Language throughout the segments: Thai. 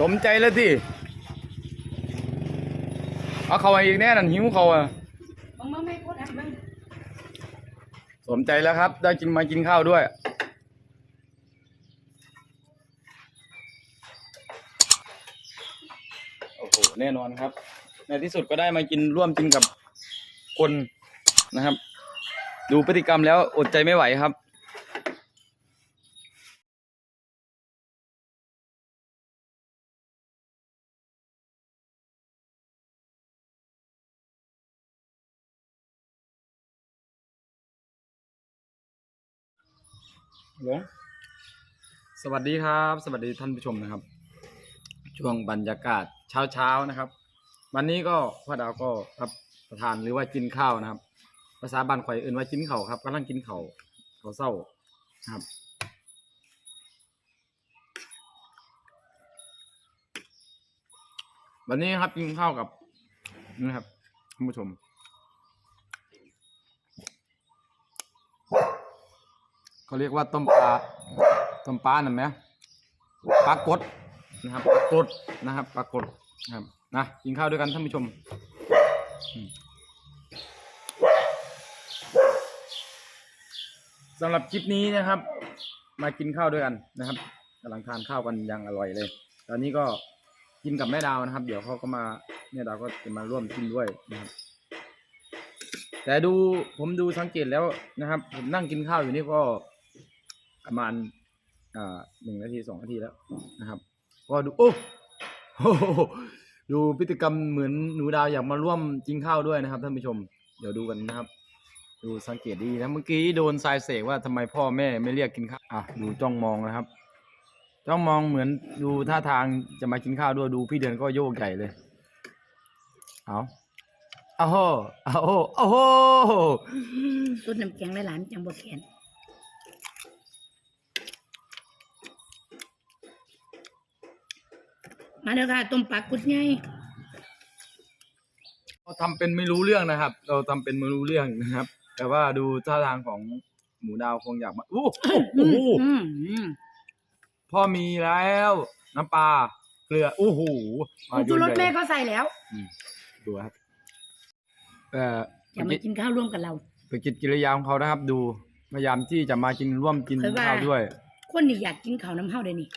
สมใจแล้วที่เอาเขามาอีกแน่นั่นหิวเขาอะมึงมาไม่พูดอะมึงสมใจแล้วครับ ได้กินมากินข้าวด้วย โอ้โห แน่นอนครับ ในที่สุดก็ได้มากินร่วมกินกับคนนะครับ ดูพฤติกรรมแล้วอดใจไม่ไหวครับ หลวงสวัสดีครับ สวัสดีท่านผู้ชมนะครับ ช่วงบรรยากาศเช้าเช้านะครับ วันนี้ก็พ่อดาวก็รับประทานหรือว่ากินข้าวนะครับ ภาษาบ้านข่อยเอื่นว่ากินเข่าครับกำลังกินเข่าวข้าเศร้าครับวันนี้ครับกินข้าวกับนี่ครับท่านผู้ชม เขาเรียกว่าต้มปลาต้มปลาหน่อยไหมปลากดนะครับปลากดนะครับปลากดนะครับนะกินข้าวด้วยกันท่านผู้ชมอืมสำหรับคลิปนี้นะครับ มากินข้าวด้วยกันนะครับกำลังทานข้าวกันอย่างอร่อยเลย ตอนนี้ก็กินกับแม่ดาวนะครับ เดี๋ยวเขาก็มาแม่ดาวก็จะมาร่วมกินด้วยนะครับ แต่ดูผมดูสังเกตแล้วนะครับ ผมนั่งกินข้าวอยู่นี่ก็ ประมาณหนึ่งนาทีสองนาทีแล้วนะครับ ก็ดูโอ้โหดูพฤติกรรมเหมือนหนูดาวอยากมาร่วมกินข้าวด้วยนะครับท่านผู้ชม เดี๋ยวดูกันนะครับ ดูสังเกตดีนะเมื่อกี้โดนทรายเสกว่าทำไมพ่อแม่ไม่เรียกกินข้าวอะดูจ้องมองนะครับ จ้องมองเหมือนดูท่าทางจะมากินข้าวด้วยดูพี่เดือนก็โยกใหญ่เลยเอาเอาโหอาโหเอาโหสุดน้ำแกงหลายๆมันจังบ่แขน มาเด้อค่ะต้มปลากุดไงเราทำเป็นไม่รู้เรื่องนะครับ เราทำเป็นไม่รู้เรื่องนะครับ แต่ว่าดูท่าทางของหมูดาวคงอยากมาโอ้โหโอ้โหอืมอืมพ่อมีแล้ว น้ำปลาเกลือโอ้โหผงชูรสแม่ก็ใส่แล้วอืมดูครับเอ่ออย่ามากินข้าวร่วมกับเราไปกิจกิริยาของเขานะครับ ดูพยายามที่จะมากินร่วมกินเคยว่าข้าวด้วย คนนี่อยากกินข้าวน้ำเฮาได้นี่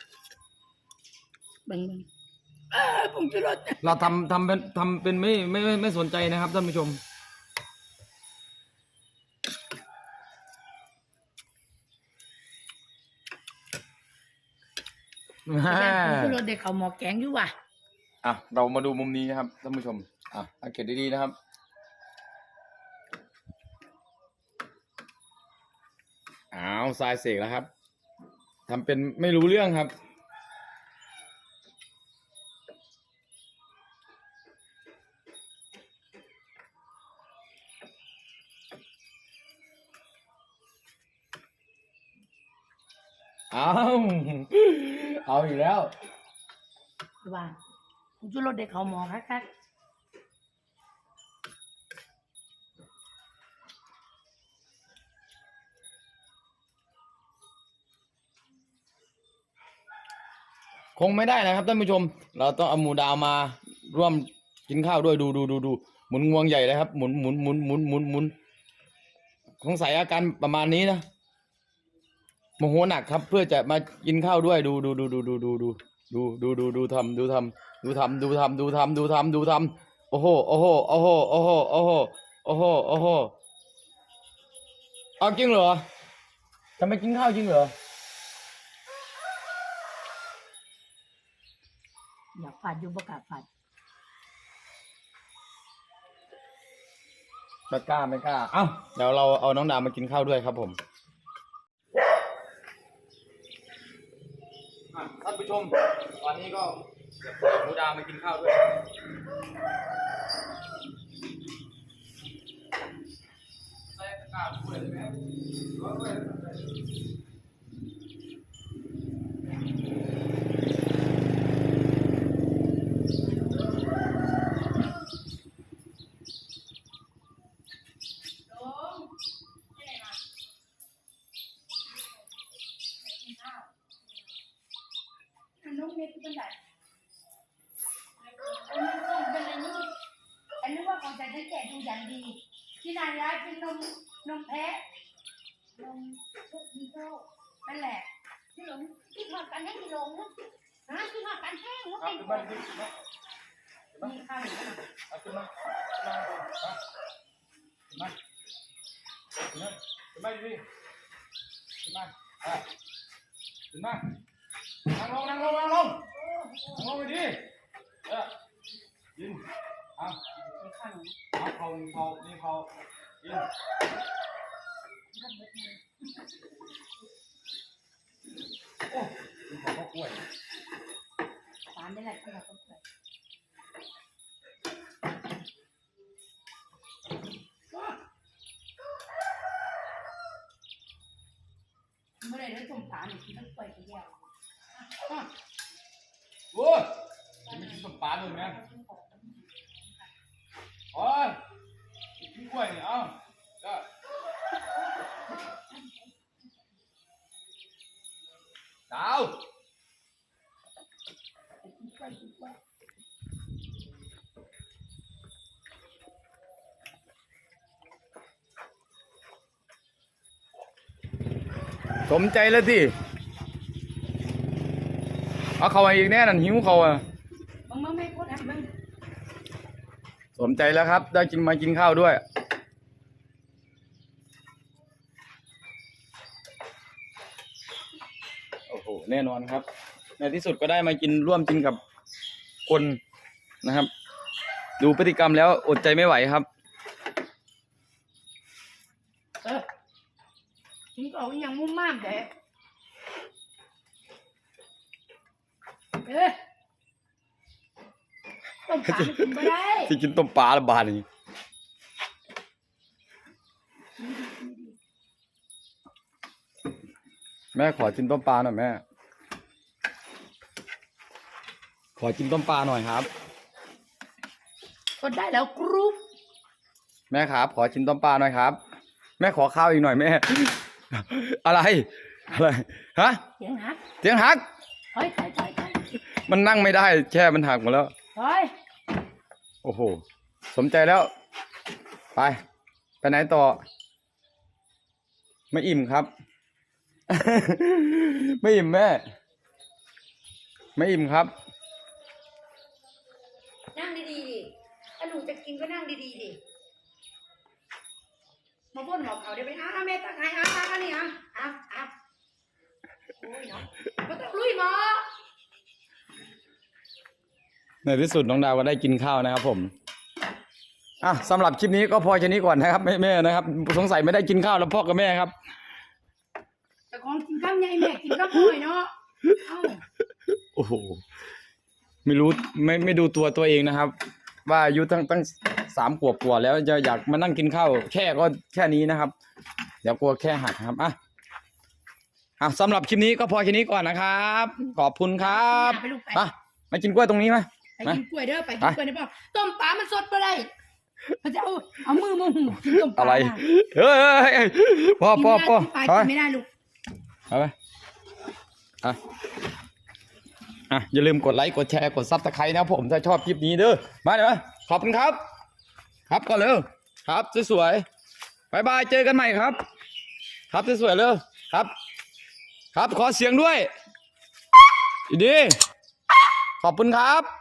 เบิ่งเบิ่ง เออผงชูรสเราทำทำเป็นทำเป็นไม่ไม่ไม่ไม่สนใจนะครับท่านผู้ชม ผงชูรสเด็กเขาวหมอแกงอยู่ว่ะอะเรามาดูมุมนี้นะครับท่านผู้ชม อะสังเกตดีๆนะครับ อ้าวทรายเสกแล้วครับทำเป็นไม่รู้เรื่องครับ เอาเอาอีกแล้ว ว่าผงชูรสเด็กเขาวหมอคักคงไม่ได้นะครับท่านผู้ชม เราต้องเอาหมูดาวมาร่วมกินข้าวด้วยดูดูดูดูหมุนงวงใหญ่เลยครับ หมุนหมุนหมุนหมุนหมุนหมุนสงสัยอาการประมาณนี้นะ โมโหหนักครับ เพื่อจะมากินข้าวด้วยดูดูดูดูดูดูดูดูดูดูดูทำดูทำดูทำดูทำดูทำดูทำดูทำโอ้โหโอ้โหโอ้โหโอ้โหโอ้โหโอ้โหโอ้โหเอาจริงเหรอจะไม่กินข้าวจริงเหรอๆอยากฝาดอยู่บ่กล้าฝาดไม่กล้าไม่กล้าเอ้าเดี๋ยวเราเอาน้องดาวมากินข้าวด้วยครับผม ท่านผู้ชมตอนนี้ก็หมูดาวมากินข้าวด้วยใส่กระดาษด้วยเลยไหม นุ่งเม็ดเป็นไรอันนี้ก็เป็นอันนี้อันนี้ว่าของฉันจแกะดูอย่างดี ที่นายร้ายเป็นนมนมแพะนมพวกดีโก้นั่นแหละที่หลงที่ทอดกันให้ที่หลงนะที่ทอดกันแห้งว่าเป็นคนมีข้าวอยู่นะขึ้นมาขึ้นมาขึ้นมาขึ้นมาขึ้นมาขึ้นมาขึ้นมา นั่งลงนั่งลงนั่งลงนั่งลงไปดิเออยินอามีข้าวหนูเอาเขาเขานี่เขายินโอ้กินเขาก็กล้วยตามได้แหละที่เราต้องเคยเมื่อไรได้สมสารหนูคิดต้องไปทีเดียว โอ้ยไม่กินต้มปลาด้วยไหมโอ้ยกินกล้วยเนี่ยเอาก็ดาวสมใจแล้วสิ เอาเขามาอีกแน่นั่นหิวเขาอะมึงมึงไม่พูดนะมึงสมใจแล้วครับ ได้กินมากินข้าวด้วยโอ้โหแน่นอนครับ ในที่สุดก็ได้มากินร่วมกินกับคนนะครับ ดูพฤติกรรมแล้วอดใจไม่ไหวครับเออถึงก็เอาอย่างมุ่งมั่นแต่ เออต้มขาไม่กินไม่ได้ที่กินต้มปลาละบาทนี่แม่ขอกินต้มปลาหน่อยแม่ ขอกินต้มปลาหน่อยครับก็ได้แล้วกรุ๊ปแม่ครับ ขอกินต้มปลาหน่อยครับ แม่ขอข้าวอีกหน่อยแม่ อะไร อะไร ฮะเสียงหักเสียงหัก เฮ้ยถอยถอยถอย มันนั่งไม่ได้แค่มันหักหมดแล้วถอยโอ้โห สมใจแล้ว ไป ไปไหนต่อ ไม่อิ่มครับ ไม่อิ่มแม่ ไม่อิ่มครับ นั่งดีๆดิถ้าหนูจะกินก็นั่งดีๆดิ มาพ่นหมอกเขาเดี๋ยวไปอ้าแม่ตักให้อ้าอ้าอ้านี่อะอ้าอ้าโอ้ยเนาะก็ต้องลุยหมอ ในที่สุดน้องดาวก็ได้กินข้าวนะครับ ผมอะสำหรับคลิปนี้ก็พอแค่นี้ก่อนนะครับแม่แม่นะครับ สงสัยไม่ได้กินข้าวแล้วพ่อกับแม่ครับ แต่ของกินข้าวใหญ่แม่กินข้าวป่อยเนาะเอ้าโอ้โหไม่รู้ไม่ไม่ดูตัวตัวเองนะครับ ว่าอายุตั้งตั้งสามขวบกว่าแล้วจะอยากมานั่งกินข้าวแค่ก็แค่นี้นะครับ เดี๋ยวกลัวแค่หักนะครับอะอะสำหรับคลิปนี้ก็พอแค่นี้ก่อนนะครับ ขอบคุณครับไปลูกไป มามากินกล้วยตรงนี้ไหม ไปกินกล้วยเด้อไปกินกล้วยได้เปล่าต้มปลามันสดไปได้มันจะเอาเอามือมาหุงกินต้มปลาอะไรเฮ้ยเฮ้ยเฮ้ยพ่อพ่อพ่อกินเอาไม่ไปได้ลูกเอาไปอะอะอย่าลืมกดไลค์กดแชร์กดซับสไครต์นะครับผมถ้าชอบคลิปนี้เด้อมาเดี๋ยวมาขอบคุณครับ ครับก่อนเร็วครับสวยๆบายบายเจอกันใหม่ครับ ครับสวยๆเร็วครับ ครับขอเสียงด้วยดีๆขอบคุณครับ